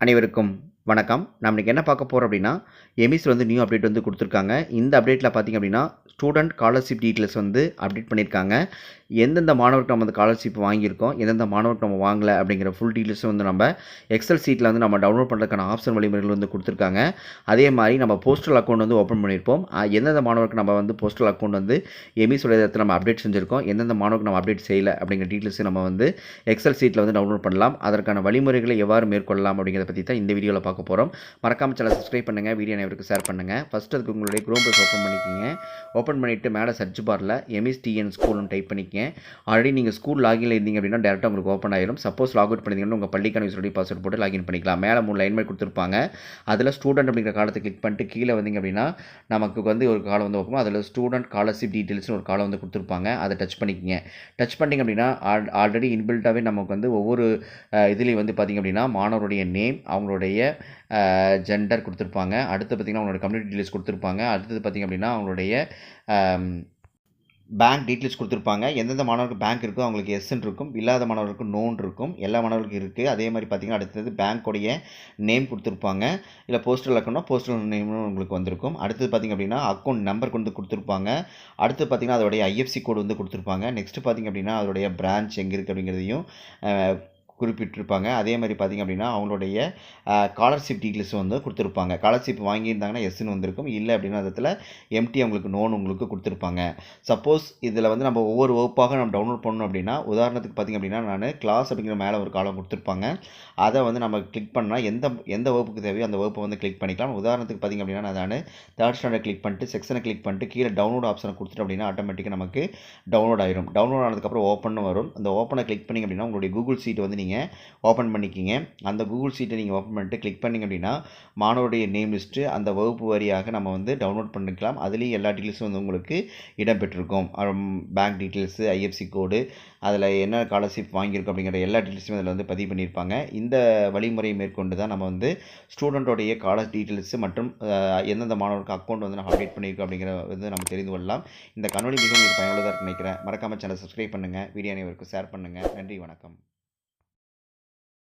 அனைவருக்கும் வணக்கம். நம்ம இன்றைக்கி என்ன பார்க்க போகிறோம் அப்படின்னா எமிஸில் வந்து நியூ அப்டேட் வந்து கொடுத்துருக்காங்க. இந்த அப்டேட்டில் பார்த்திங்க அப்படின்னா ஸ்டூடெண்ட் ஸ்காலர்ஷிப் டீட்டெயில்ஸ் வந்து அப்டேட் பண்ணியிருக்காங்க. எந்தெந்த மாணவருக்கு நம்ம அந்த ஸ்காலர்ஷிப் வாங்கியிருக்கோம் எந்தெந்த மாணவருக்கு நம்ம வாங்கலை அப்படிங்கிற ஃபுல் டீட்டெயில்ஸும் வந்து நம்ம எக்ஸல் சீட்டில் வந்து நம்ம டவுன்லோட் பண்ணுறதுக்கான ஆப்ஷன் வழிமுறைகள் வந்து கொடுத்துருக்காங்க. அதே மாதிரி நம்ம போஸ்டல் அக்கௌண்ட் வந்து ஓப்பன் பண்ணியிருப்போம். எந்தெந்த மாணவருக்கு நம்ம வந்து போஸ்டல் அக்கௌண்ட் வந்து எமிஸோட இடத்துல நம்ம அப்டேட் செஞ்சுருக்கோம் எந்தெந்த மாணவருக்கு நம்ம அப்டேட் செய்யலை அப்படிங்கிற டீட்டெயில்ஸும் நம்ம வந்து எக்ஸல் சீட்டில் வந்து டவுன்லோட் பண்ணலாம். அதற்கான வழிமுறைகளை எவ்வாறு மேற்கொள்ளலாம் அப்படிங்கிறத பற்றி தான் இந்த வீடியோவில் பார்க்க போகிறோம் மறக்காம சேனல் சப்ஸ்கிரைப் பண்ணுங்கள் வீடியோ அனைவருக்கு ஷேர் பண்ணுங்கள் ஃபஸ்ட் அதுக்கு உங்களுடைய குரோம் ப்ளஸ் ஓப்பன் பண்ணிக்கிங்க. ஓப்பன் பண்ணிவிட்டு மேலே சர்ச் பாரில் எம்இஸ்டிஎன் ஸ்கூல்னு டைப் பண்ணிக்கங்க. ஆல்ரெடி நீங்கள் ஸ்கூல் லாகின்ல இருந்தீங்க அப்படின்னா டேரெக்டாக உங்களுக்கு ஓப்பன் ஆயிரும். சப்போஸ் லாக் அவுட் பண்ணிங்கன்னா உங்கள் பள்ளிக்கான யூசருடைய பாஸ்வேர்ட் போட்டு லாகின் பண்ணிக்கலாம். மேலே மூணு லைன் மாதிரி கொடுத்துருப்பாங்க. அதில் ஸ்டூடெண்ட் அப்படிங்கிற காலத்தை கிளிக் பண்ணிட்டு கீழே வந்தீங்க அப்படின்னா நமக்கு வந்து ஒரு காலம் வந்து ஓப்பன் அதில் ஸ்டூடெண்ட் ஸ்காலர்ஷிப் டீட்டெயில்ஸ்னு ஒரு காலம் வந்து கொடுத்துருப்பாங்க. அதை டச் பண்ணிக்கிங்க. டச் பண்ணிங்க அப்படின்னா ஆல்ரெடி இன்பில்ட்டாகவே நமக்கு வந்து ஒவ்வொரு இதுலேயும் வந்து பார்த்திங்க அப்படின்னா மாணவருடைய நேம் அவங்களுடைய ஜெண்டர் கொடுத்துருப்பாங்க. அடுத்து பார்த்திங்கன்னா அவங்களோட கம்யூனிட்டி டீட்டெயில்ஸ் கொடுத்துருப்பாங்க. அடுத்தது பார்த்திங்க அப்படின்னா அவங்களுடைய பேங்க் டீட்டெயில்ஸ் கொடுத்துருப்பாங்க. எந்தெந்த மாணவருக்கு பேங்க் இருக்கோ அவங்களுக்கு எஸ்ன்னு இருக்கும். இல்லாத மாணவர்களுக்கு நோன் இருக்கும். எல்லா மாணவருக்கும் இருக்குது அதே மாதிரி பார்த்திங்கன்னா அடுத்தது பேங்க்கோடைய நேம் கொடுத்துருப்பாங்க. இல்லை போஸ்டல் அக்கௌண்ட்னா போஸ்டல் நேம்னு உங்களுக்கு வந்திருக்கும். அடுத்தது பார்த்திங்க அப்படின்னா அக்கௌண்ட் நம்பர் கொண்டு கொடுத்துருப்பாங்க. அடுத்து பார்த்திங்கன்னா அதோடைய ஐஎஃப்சி கோடு வந்து கொடுத்துருப்பாங்க. நெக்ஸ்ட்டு பார்த்திங்க அப்படின்னா அதோடைய பிரான்ச் எங்கே இருக்குது அப்படிங்கிறதையும் குறிப்பிட்டிருப்பாங்க. அதே மாதிரி பார்த்திங்க அப்படின்னா அவங்களுடைய ஸ்காலர்ஷிப் டீட்டெயில்ஸ் வந்து கொடுத்துருப்பாங்க. ஸ்காலர்ஷிப் வாங்கியிருந்தாங்கன்னா எஸ்ன்னு வந்திருக்கும். இல்லை அப்படின்னா அதில் எம்டி அவங்களுக்கு நோன் உங்களுக்கு கொடுத்துருப்பாங்க. சப்போஸ் இதில் வந்து நம்ம ஒவ்வொரு வகுப்பாக நம்ம டவுன்லோட் பண்ணணும் அப்படின்னா உதாரணத்துக்கு பார்த்திங்க அப்படின்னா நான் கிளாஸ் அப்படிங்கிற மேலே ஒரு காலம் கொடுத்துருப்பாங்க. அதை வந்து நம்ம கிளிக் பண்ணால் எந்த எந்த வகுப்புக்கு தேவையோ அந்த வகுப்பை வந்து கிளிக் பண்ணிக்கலாம். உதாரணத்துக்கு பார்த்திங்க அப்படின்னா நான் தேர்ட் ஸ்டாண்டர்ட் கிளிக் பண்ணிட்டு செக்ஷனை கிளிக் பண்ணிட்டு கீழே டவுன்லோட் ஆப்ஷனை கொடுத்துட்டு அப்படின்னா ஆட்டோமேட்டிக்காக நமக்கு டவுன்லோட் ஆயிரும். டவுன்லோட் ஆனதுக்கப்புறம் ஓப்பன் வரும். அந்த ஓப்பனை கிளிக் பண்ணிங்க அப்படின்னா உங்களுடைய கூகுள் சீட் வந்து நீங்கள் ஓப்பன் பண்ணிக்கிங்க. அந்த கூகுள் சீட்டை நீங்கள் ஓப்பன் பண்ணிட்டு கிளிக் பண்ணிங்க அப்படின்னா மாணவருடைய நேம் லிஸ்ட்டு அந்த வகுப்பு வரியாக நம்ம வந்து டவுன்லோட் பண்ணிக்கலாம். அதுலேயும் எல்லா டீட்டெயில்ஸும் வந்து உங்களுக்கு இடம்பெற்றிருக்கும். பேங்க் டீட்டெயில்ஸு ஐஎஃப்சி கோடு அதில் என்ன ஸ்காலர்ஷிப் வாங்கியிருக்கோம் அப்படிங்கிற எல்லா டீட்டெயில்ஸும் அதில் வந்து பதிவு பண்ணியிருப்பாங்க. இந்த வழிமுறையை மேற்கொண்டு தான் நம்ம வந்து ஸ்டூடெண்ட்டோடைய காலேஜ் டீட்டெயில்ஸு மற்றும் எந்தெந்த மாணவருக்கு அக்கௌண்ட் வந்து நம்ம அப்டேட் பண்ணியிருக்கோம் அப்படிங்கிற வந்து நம்ம தெரிந்து கொள்ளலாம். இந்த கணொலி மிகவும் உங்களுக்கு பயனுள்ளதாக நினைக்கிறேன். மறக்காமல் சேனல் சப்ஸ்கிரைப் பண்ணுங்கள் வீடியோ அனைவருக்கும் ஷேர் பண்ணுங்கள் நன்றி வணக்கம்.